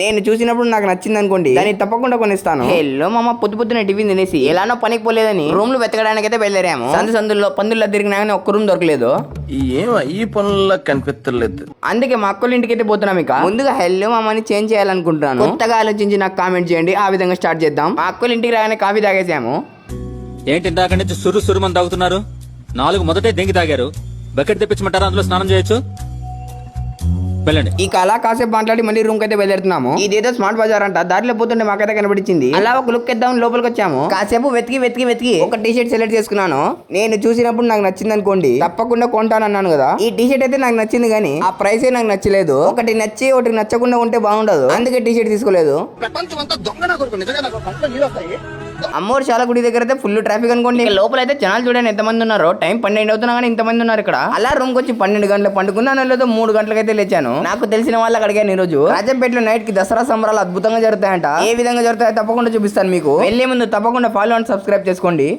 నేను చూసినప్పుడు నాకు నచ్చింది అనుకోండి దాన్ని తప్పకుండా కొనిస్తాను. హెల్లో మామ పొద్దు పొద్దున టిఫిన్ తినేసి ఎలానో పనికి పోలేదని రూమ్లో వెతకడానికి అయితే బయలుదేరాము. సందు సందుల్లో పందుల్లో తిరిగినా కానీ ఒక్క రూమ్ దొరకలేదు. ఏం ఈ పనుల్లో కనిపించలేదు అందుకే మా అక్కల ఇంటికి అయితే పోతున్నాం ఇక. ముందుగా హెల్లో మామని చేంజ్ చేయాలనుకుంటున్నాను. కొత్తగా ఆలోచించి నాకు కామెంట్ చేయండి ఆ విధంగా స్టార్ట్ చేద్దాం. మా అక్కల ఇంటికి రాగానే కాఫీ తాగేసాము. ఏంటి ఇందాక నుంచి సురు సురు మంది తాగుతున్నారు? నాలుగు మొదటే దెంగి తాగారు? బకెట్ తెప్పించమంటారా? అందులో స్నానం చేయొచ్చు? వెళ్ళండి. ఇక అలా కాసేపు మాట్లాడి మళ్ళీ రూమ్ అయితే బయలుదేరుతున్నాము. ఇదేదో స్మార్ట్ బజార్ అంట. దారిలో పోతుంటే మాకైతే కనిపించింది. అలా ఒక లుక్ ఇద్దాం లోపలికి వచ్చాము. కాసేపు వెతికి వెతికి వెతికి. ఒక టీ షర్ట్ సెలెక్ట్ చేసుకున్నాను. నేను చూసినప్పుడు నాకు నచ్చింది అనుకోండి. తప్పకుండా కొంటాను అన్నాను కదా. ఈ టీ షర్ట్ అయితే నాకు నచ్చింది కానీ ఆ ప్రైస్ నాకు నచ్చలేదు. ఒకటి నచ్చి ఒకటి నచ్చకుండా ఉంటే బాగుండదు. అందుకే టీ షర్ట్ తీసుకోలేదు అమ్మోరు చాలా గుడి దగ్గర అయితే ఫుల్ ట్రాఫిక్ అనుకోండి. లోపల అయితే జనాలు చూడండి ఎంతమంది ఉన్నారో. టైం పన్నెండు అవుతున్నా కానీ ఇంతమంది ఉన్నారు ఇక్కడ. అలా రూమ్ వచ్చి పన్నెండు గంటలకు పండుకున్నాను లేదో మూడు గంటలకైతే లేచాను. నాకు తెలిసిన వాళ్ళకి అడిగాను ఈ రోజు రాజంపేటలో నైట్కి దసరా సంబరాలు అద్భుతంగా జరుగుతాయంట. ఏ విధంగా జరుగుతాయో తప్పకుండా చూపిస్తాను మీకు. వెళ్ళే ముందు తప్పకుండా ఫాలో అండ్ సబ్స్క్రైబ్ చేసుకోండి.